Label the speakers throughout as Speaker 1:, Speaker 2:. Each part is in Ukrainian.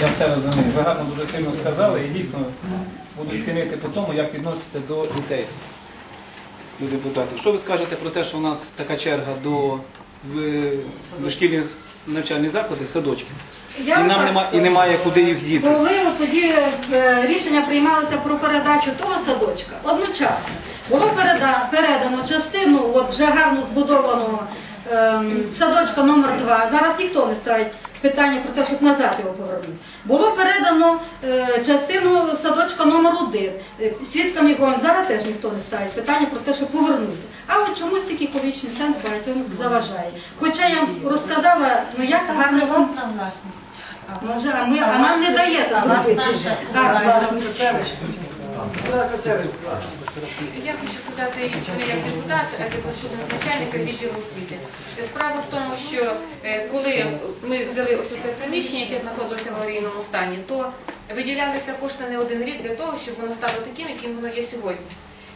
Speaker 1: Я все розумію. Ви гарно дуже сильно сказали і дійсно буду цінити по тому, як відноситься до дітей. До депутатів. Що ви скажете про те, що у нас така черга до дошкільних навчальних закладів, садочків?
Speaker 2: Я
Speaker 1: І нам нема, і немає куди їх діти.
Speaker 2: Коли от тоді е, рішення приймалося про передачу того садочка, одночасно було переда- передано частину от вже гарно збудованого садочка номер 2 Зараз ніхто не ставить питання про те, щоб назад його повернути. Було передано е, частину садочка номер 1 Свідкам його зараз теж ніхто не ставить питання про те, щоб повернути. А от чомусь тільки екологічний центр багатьом заважає. Хоча я розказала, ну як гарно вам
Speaker 3: Приватна власність.
Speaker 2: Може, а, ми, а нам не даєте зробити. Так, власність.
Speaker 4: Я хочу сказати не як депутат, а як заступник начальника відділу освіти. Справа в тому, що е, коли ми взяли ось це приміщення, яке знаходилося в аварійному стані, то виділялися кошти не один рік для того, щоб воно стало таким, яким воно є сьогодні.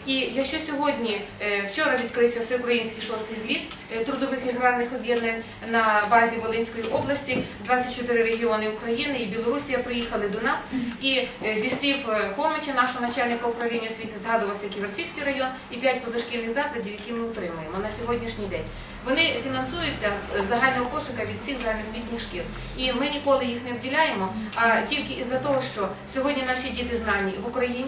Speaker 4: І якщо сьогодні, е, вчора відкрився всеукраїнський шостий зліт е, трудових і аграрних об'єднань на базі Волинської області, 24 регіони України і Білорусія приїхали до нас. І е, зі слів Хомича, нашого начальника управління освіти, згадувався Ківерцівський район і 5 позашкільних закладів, які ми утримуємо на сьогоднішній день. Вони фінансуються з загального кошика від всіх загальноосвітніх шкіл. І ми ніколи їх не вділяємо, а тільки із-за того, що сьогодні наші діти знані в Україні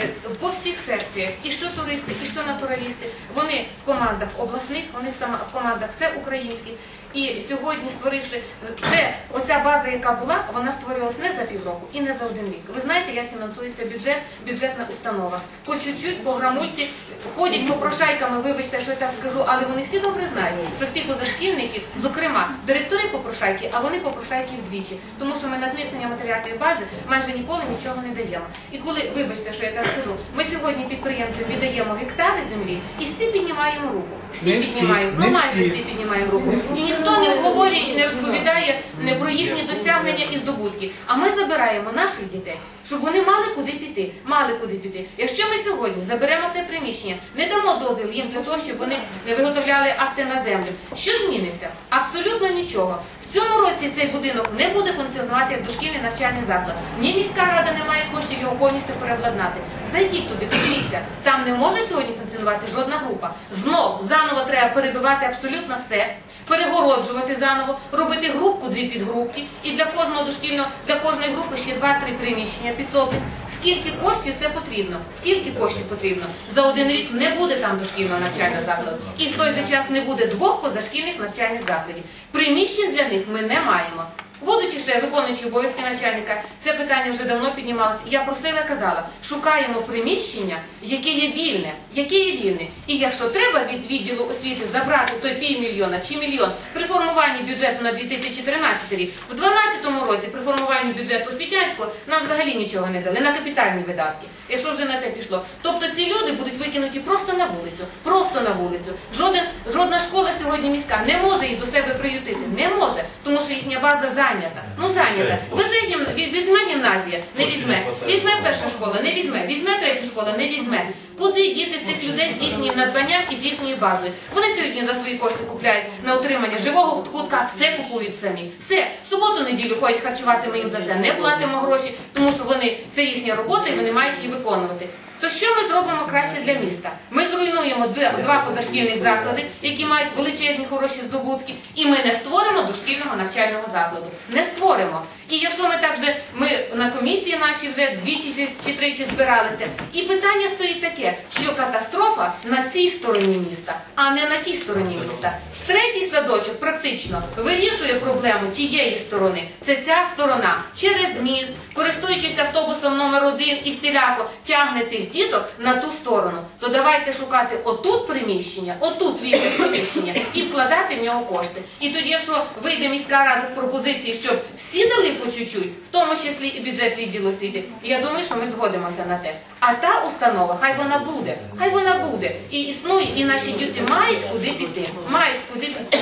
Speaker 4: е, по всіх секціях, і що туристи, і що натуралісти, вони в командах обласних, вони в командах всеукраїнських. І сьогодні, створивши це, оця база, яка була, вона створилась не за півроку і не за один рік. Ви знаєте, як фінансується бюджет, бюджетна установа. По чуть-чуть, по грамульці, ходять попрошайками, вибачте, що я так скажу, але вони всі добре знають, що всі позашкільники, зокрема, директори попрошайки, а вони попрошайки вдвічі. Тому що ми на зміцнення матеріальної бази майже ніколи нічого не даємо. І коли, вибачте, що я так скажу, ми сьогодні підприємцям віддаємо гектари землі і всі піднімаємо руку. Всі
Speaker 1: всі,
Speaker 4: піднімаємо, ну майже
Speaker 1: всі.
Speaker 4: всі піднімаємо руку. І ніхто не обговорює і не розповідає не про їхні досягнення і здобутки. А ми забираємо наших дітей, щоб вони мали куди піти. Мали куди піти. Якщо ми сьогодні заберемо це приміщення, не дамо дозвіл їм для того, щоб вони не виготовляли акти на землю. Що зміниться? Абсолютно нічого. В цьому році цей будинок не буде функціонувати як дошкільний навчальний заклад. Ні міська рада не має коштів його повністю переобладнати. Зайдіть туди, подивіться. Там не може сьогодні функціонувати жодна група. Знов заново треба перебивати абсолютно все. Перегороджувати заново, робити групку дві підгрупки, і для кожного дошкільного, для кожної групи ще два-три приміщення підсобних. Скільки коштів це потрібно? Скільки коштів потрібно? За один рік не буде там дошкільного навчального закладу. І в той же час не буде двох позашкільних навчальних закладів. Приміщень для них ми не маємо. Будучи ще виконуючи обов'язки начальника, це питання вже давно піднімалося. Я просила казала, шукаємо приміщення, яке є вільне, яке є вільне. І якщо треба від відділу освіти забрати той півмільйона чи мільйон при формуванні бюджету на 2013 рік, в 2012 році при формуванні бюджету освітянського нам взагалі нічого не дали на капітальні видатки. Якщо вже на те пішло. Тобто ці люди будуть викинуті просто на вулицю, просто на вулицю. Жоден, жодна школа сьогодні міська не може їх до себе приютити. Не може, тому що їхня база зайнята. Ну зайнята. Везе візьме гімназія, не візьме. Візьме перша школа, не візьме. Візьме третя школа, не візьме. Куди діти цих людей з їхнім надбанням і з їхньою базою? Вони сьогодні за свої кошти купляють на утримання живого кутка, все купують самі. Все. В суботу, неділю ходять харчувати, ми їм за це не платимо гроші, тому що вони це їхня робота і вони мають її виконувати. То що ми зробимо краще для міста? Ми зруйнуємо два, два позашкільних заклади, які мають величезні хороші здобутки, і ми не створимо дошкільного навчального закладу. Не створимо. І якщо ми так вже ми на комісії наші вже двічі чи, тричі збиралися, і питання стоїть таке, що катастрофа на цій стороні міста, а не на тій стороні міста. Третій садочок практично вирішує проблему тієї сторони. Це ця сторона через міст, користуючись автобусом номер один і всіляко тягне тих діток на ту сторону. То давайте шукати отут приміщення, отут вільне приміщення і вкладати в нього кошти. І тоді, якщо вийде міська рада з пропозиції, щоб всі дали по чуть-чуть, в тому числі і бюджет відділу освіти, я думаю, що ми згодимося на те. А та установа, хай вона буде, хай вона буде. І існує, і наші діти мають куди піти. Мають куди піти.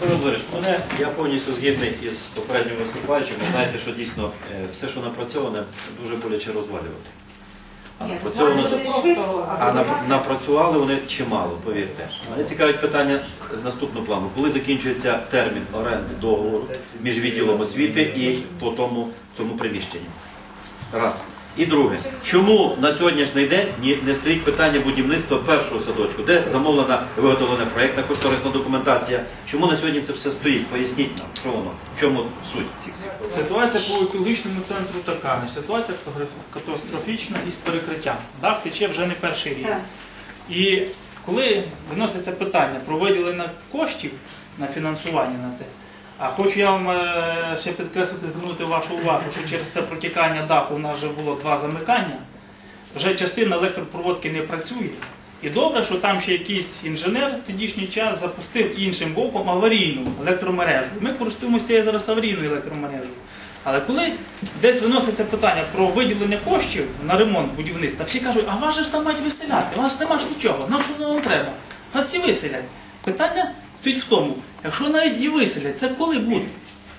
Speaker 5: Володимирович, мене я повністю згідний із попереднім виступаючим. Ви знаєте, що дійсно е, все, що напрацьоване, дуже боляче розвалювати. А напрацьовано а напрацювали вони чимало, повірте. Мене цікавить питання з наступного плану. Коли закінчується термін оренди договору між відділом освіти і по тому, тому приміщенню? Раз. І друге, чому на сьогоднішній день ні- не стоїть питання будівництва першого садочку, де замовлена виготовлена проєктна кошторисна документація? Чому на сьогодні це все стоїть? Поясніть нам, що воно, в чому суть цих всіх?
Speaker 3: Ситуація по екологічному центру така. Ситуація катастрофічна із перекриттям. Дах тече вже не перший рік. І коли виноситься питання про виділення коштів на фінансування на те, а хочу я вам е, ще підкреслити, звернути вашу увагу, що через це протікання даху у нас вже було два замикання, вже частина електропроводки не працює. І добре, що там ще якийсь інженер в тодішній час запустив іншим боком аварійну електромережу. Ми користуємося зараз аварійною електромережею. Але коли десь виноситься питання про виділення коштів на ремонт будівництва, всі кажуть, а вас же ж там мають виселяти, у вас ж нема ж нічого, нам що воно треба? Вас всі виселять. Питання стоїть в тому, якщо навіть і виселять, це коли буде?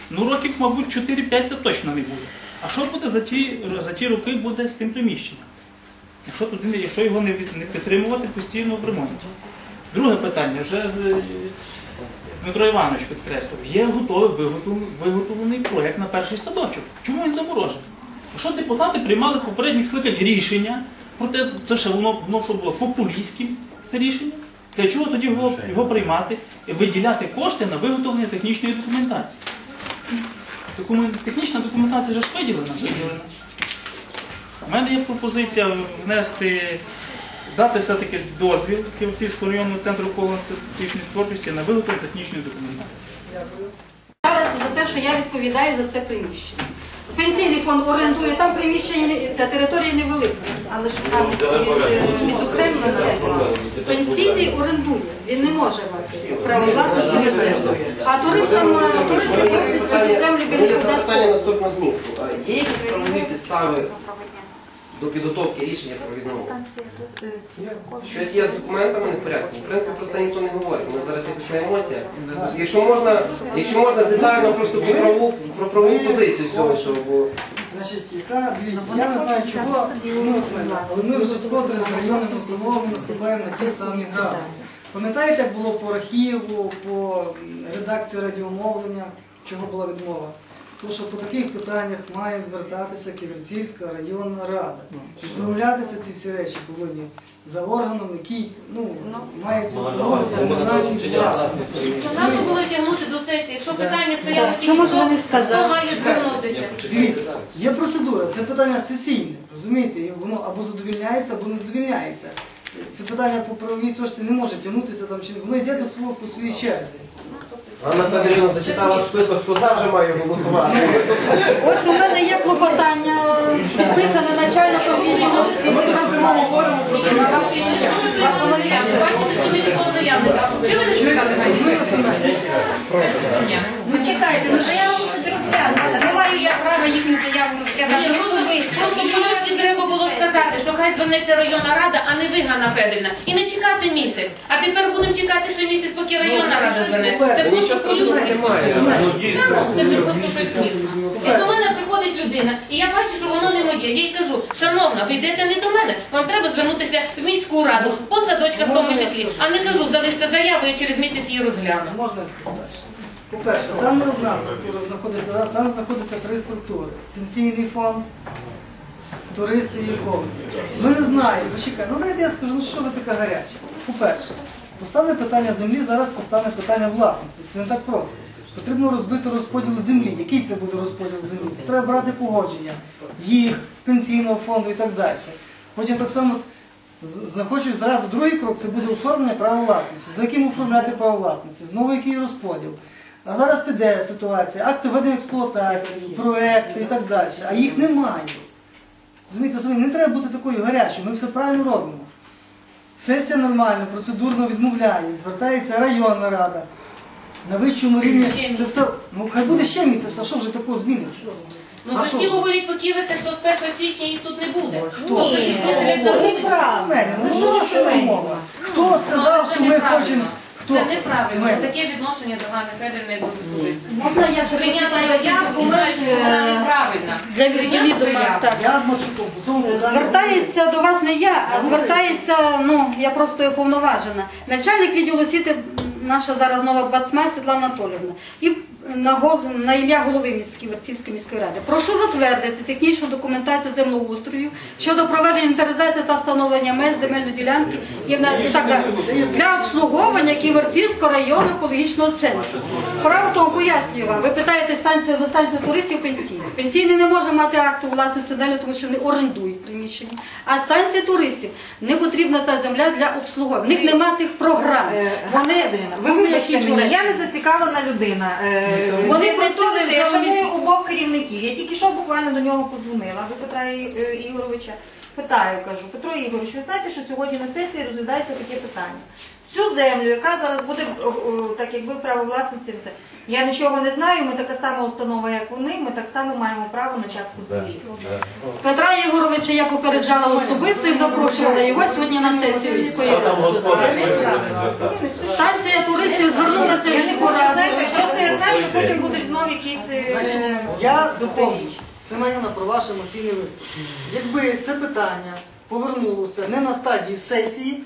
Speaker 3: Ну років, мабуть, 4-5 це точно не буде. А що буде за ті, за ті роки буде з тим приміщенням? Якщо, туди, якщо його не, не підтримувати постійно в ремонті. Друге питання, вже Дмитро Іванович підкреслив, є готовий виготовлений, проєкт на перший садочок. Чому він заморожений? Якщо депутати приймали попередніх скликань рішення, проте це ще воно, воно що було популістським це рішення, для чого тоді його, його приймати і виділяти кошти на виготовлення технічної документації? Документ, технічна документація вже ж виділена, виділена. У мене є пропозиція внести, дати все-таки дозвіл Київцівського районного центру технічної творчості на виготовлення технічної документації.
Speaker 2: Зараз за те, що я відповідаю за це приміщення. Пенсійний фонд орендує, там приміщення, не- ця територія невелика. Але ж Пенсійний орендує, він не може мати право власності на землю. А туристам, е, туристи просять собі землю біля
Speaker 6: запитання
Speaker 2: солдатського.
Speaker 6: наступного змісту. А Є якісь правові підстави до підготовки рішення про відмову? Щось є з документами не в порядку. В принципі, про це ніхто не говорить. Ми зараз якось на емоціях. Якщо можна, якщо можна детально просто про правову, про правову позицію цього всього, бо
Speaker 7: Значить, яка, дивіться, я не знаю чого, ну, але ми вже вкотре з районними установами наступаємо на ті самі граби. Пам'ятаєте, як було по архіву, по редакції радіомовлення, чого була відмова? Тому що по таких питаннях має звертатися Ківерцівська районна рада. Відмовлятися ці всі речі повинні за органом, який ну, має цю установу комунальній власності.
Speaker 4: Нащо було тягнути до сесії? Якщо питання стояло тільки хто, має звернутися?
Speaker 7: Дивіться, є процедура, це питання сесійне, розумієте, воно або задовільняється, або не задовільняється. Це питання по правовій точці не може тягнутися там чи воно йде до свого по своїй черзі.
Speaker 6: Анна Федорівна зачитала список, хто завжди має голосувати.
Speaker 2: Ось у мене є клопотання, підписане начальником відділу освіти Газмову. На ваше ім'я. Вас воно є?
Speaker 4: Бачите, що не було заявника. Що ви не чекали?
Speaker 8: Ну чекайте, ну заява мусить розглянутися. Не маю я права їхню заяву розглядати
Speaker 4: сказати, що хай звернеться районна рада, а не ви, Ганна Федорівна. І не чекати місяць. А тепер будемо чекати ще місяць, поки районна рада зверне. Це просто по-людськи стосується. Та ну, це вже просто щось смішно. І до мене приходить людина, і я бачу, що воно не моє. Я їй кажу, шановна, ви йдете не до мене, вам треба звернутися в міську раду, по садочках в тому числі. А не кажу, залиште заяву, я через місяць її розгляну.
Speaker 7: Можна? По-перше, там не одна структура знаходиться, там знаходяться три структури. Пенсійний фонд, туристи і екологи. Ми не знаємо, почекай, ну дайте я скажу, ну що ви така гаряча? По-перше, поставне питання землі, зараз постане питання власності. Це не так просто. Потрібно розбити розподіл землі. Який це буде розподіл землі? Це треба брати погодження їх, пенсійного фонду і так далі. Потім так само з- знаходжу зразу другий крок це буде оформлення права власності. За яким оформляти право власності? Знову який розподіл. А зараз піде ситуація, акти ведення експлуатації, проекти і так далі. А їх немає. Розумієте, самі, не треба бути такою гарячою, ми все правильно робимо. Сесія нормально, процедурно відмовляє, звертається районна рада. На вищому рівні це все. Ну хай буде ще місяць, а що вже такого зміниться?
Speaker 4: Ну,
Speaker 7: А
Speaker 4: ви всі
Speaker 7: ж?
Speaker 4: говорять по Ківерцях, що з 1 січня їх тут не буде.
Speaker 7: Хто?
Speaker 4: Підписують торгівлі.
Speaker 7: Семеня, ну що за це мова? Хто сказав, що ми хочемо? Хто
Speaker 4: Це неправильно. Таке відношення до Ганни Федорівни як до особистості.
Speaker 2: Можна я ще прочитаю
Speaker 4: заяву і знають, що вона
Speaker 2: документ, е,
Speaker 4: неправильна.
Speaker 2: для
Speaker 4: заяву.
Speaker 2: так.
Speaker 7: Я з Марчуком по цьому питанню.
Speaker 2: Звертається до вас не я, а звертається, ну я просто уповноважена. Начальник відділу освіти, наша зараз нова бацмай Світлана Анатолівна. І на, гол- на ім'я голови міської Верцівської міської ради. Прошу затвердити технічну документацію землеустрою щодо проведення інвентаризації та встановлення меж земельної ділянки і, на- і так далі для обслуговування Ківерцівського району екологічного центру. Справа в тому, пояснюю вам, ви питаєте станцію за станцію туристів пенсійний. Пенсійний не може мати акту власності далі, тому що вони орендують приміщення. А станція туристів не потрібна та земля для обслуговування. В них нема тих програм.
Speaker 9: Е,
Speaker 2: Вони
Speaker 9: ви вибачте мені, я не зацікавлена людина. Е,
Speaker 2: Вони
Speaker 9: просили,
Speaker 2: що
Speaker 9: працюєте,
Speaker 2: вже
Speaker 9: я
Speaker 2: в
Speaker 9: шаную
Speaker 2: місті.
Speaker 9: обох керівників. Я тільки що буквально до нього позвонила, до Петра е, Ігоровича. Питаю, кажу, Петро Ігорович, ви знаєте, що сьогодні на сесії розглядається таке питання. Всю землю, яка зараз буде о, о, так якби право власності, це я нічого не знаю. Ми така сама установа, як вони. Ми так само маємо право на частку землі.
Speaker 2: Петра Єгоровича я попереджала особисто і запрошувала його сьогодні на сесію міської ради. Станція туристів звернулася в
Speaker 9: Я не
Speaker 2: міську
Speaker 9: хочу,
Speaker 2: раду.
Speaker 9: знаєте, просто я знаю, що потім будуть знов якісь е, е,
Speaker 7: я доповню. Семеніна про ваш емоційний виступ. Якби це питання повернулося не на стадії сесії,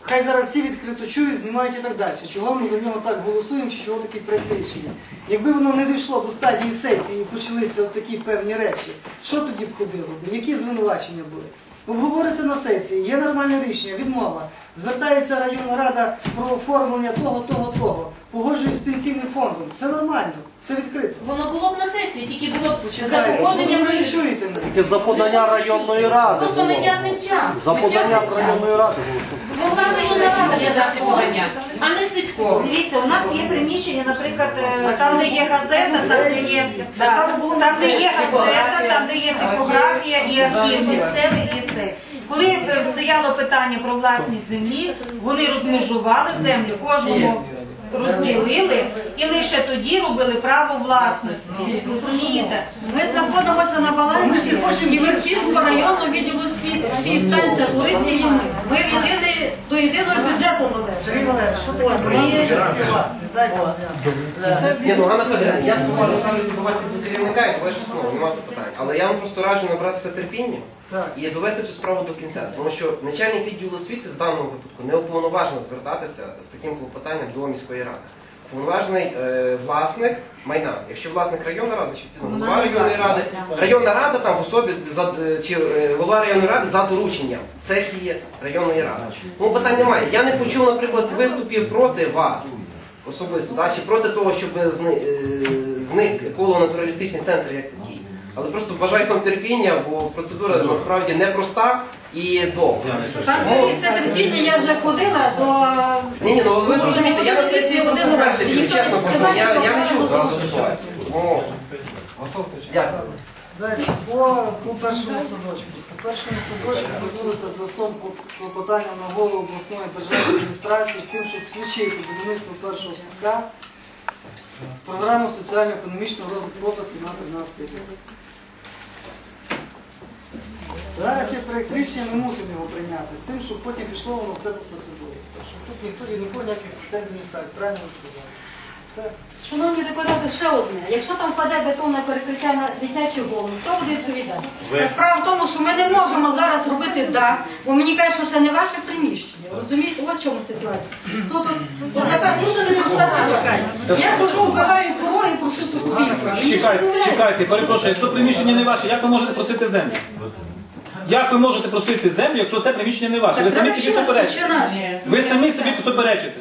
Speaker 7: хай зараз всі відкрито чують, знімають і так далі. Чого ми за нього так голосуємо, чи чого проєкт рішення? Якби воно не дійшло до стадії сесії і почалися такі певні речі, що тоді б ходило? б? Які звинувачення були? Обговориться на сесії, є нормальне рішення, відмова. Звертається районна рада про оформлення того, того, того. Погоджуюсь з пенсійним фондом. Все нормально, все відкрито.
Speaker 4: Воно було б на сесії, тільки було б за
Speaker 7: Почекайте,
Speaker 4: погодженням.
Speaker 7: ви не
Speaker 4: вирішено.
Speaker 7: чуєте мене.
Speaker 10: Тільки за подання районної ради
Speaker 4: Просто ми
Speaker 10: було.
Speaker 4: тягнемо час.
Speaker 10: За
Speaker 4: Ми
Speaker 10: подання
Speaker 4: тягнемо час.
Speaker 10: районної ради було, що
Speaker 4: Могла районна рада для подання, а не Стецького.
Speaker 9: Дивіться, у нас є приміщення, наприклад, е, там, де є газета, там, де є, да, там, де є газета, там, де є типографія і архів місцевий і це. Коли е, стояло питання про власність землі, вони розмежували землю, кожному розділили і лише тоді робили право власності. Розумієте?
Speaker 2: Ми знаходимося на балансі Ківерцівського районного відділу освіти. Всі станція туристів і ми. Ми в єдиний, до єдиного бюджету належимо.
Speaker 7: Сергій Валерійович, що таке власність? власність? Дайте.
Speaker 6: Ні, ну Ганна Федорівна, я спокійно ставлюся до вас як до керівника і до вашої справи, нема запитань. Але я вам просто раджу набратися терпіння і довести цю справу до кінця. Тому що начальник відділу освіти в даному випадку не уповноважений звертатися з таким клопотанням до міської ради. Уповноважений е, власник майна. Якщо власник районної ради, чи ну, голова районної ради, районна рада там в особі за е, чи е, голова районної ради за дорученням сесії районної ради. Тому питань немає. Я не почув, наприклад, виступів проти вас особисто, да, чи проти того, щоб зни, е, зник еколого-натуралістичний центр як такий. Але просто бажаю вам терпіння, бо процедура насправді непроста і довга.
Speaker 2: Там це- терпіння я вже ходила до
Speaker 6: Ні, ні, ну ви зрозумієте, я на сесії просто перший чую, чесно кажу, я, я не чув зразу ситуацію. О, Дякую.
Speaker 7: Далі, по, по першому садочку. По першому садочку звернулися з листом по- клопотанням на голову обласної державної адміністрації з тим, щоб включити будівництво першого садка програму соціально-економічного розвитку області на 13 рік. Зараз є проєкт рішення, ми мусимо його прийняти, з тим, щоб потім пішло воно все по процедурі. Так що тут ніхто нікого ніяких претензій не ставить, правильно ви сказали. Все.
Speaker 2: Шановні депутати, ще одне. Якщо там впаде бетонне перекриття на дитячу голову, хто буде відповідати? Та Справа в тому, що ми не можемо зараз робити дах, бо мені кажуть, що це не ваше приміщення. Розумієте, от в чому ситуація. Тут от, от така дуже непроста ситуація. Я хожу, вбиваю пороги, прошу сукупівку.
Speaker 1: Чекайте, чекайте, перепрошую, якщо приміщення не ваше, як ви можете просити землю? Як ви можете просити землю, якщо це приміщення не ваше? Ви самі собі суперечите. Ви самі собі суперечите.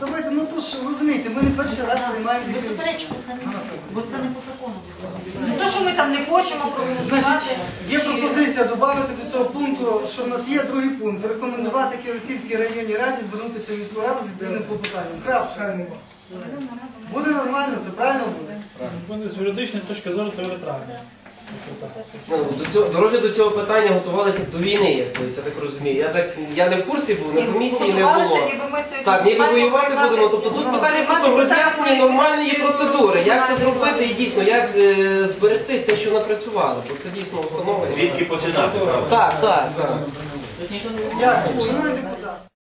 Speaker 7: Давайте, ну то ж, розумієте, ми не перший раз приймаємо рішення.
Speaker 9: Суперечку самі, бо це не по закону. Не то, що ми там не хочемо
Speaker 7: Значить, є пропозиція додати до цього пункту, що в нас є другий пункт. Рекомендувати Кіровцівській районній раді звернутися в міську раду з відповідним клопотанням. Крапка. Буде нормально, це правильно буде.
Speaker 3: З юридичної точки зору це буде правильно.
Speaker 6: Ну, до цього до розгляду цього питання готувалися до війни, як ви я так розумію. Я так я не в курсі був, на комісії не було.
Speaker 9: Готувалися, ніби ми сьогодні
Speaker 6: Так, ніби воювати будемо. Тобто тут питання просто в роз'ясненні нормальної процедури. Як це зробити і дійсно, як е, зберегти те, що напрацювали, бо це дійсно установа.
Speaker 5: Звідки починати? правда?
Speaker 6: Так, так, так.
Speaker 7: Дякую. Шановні депутати,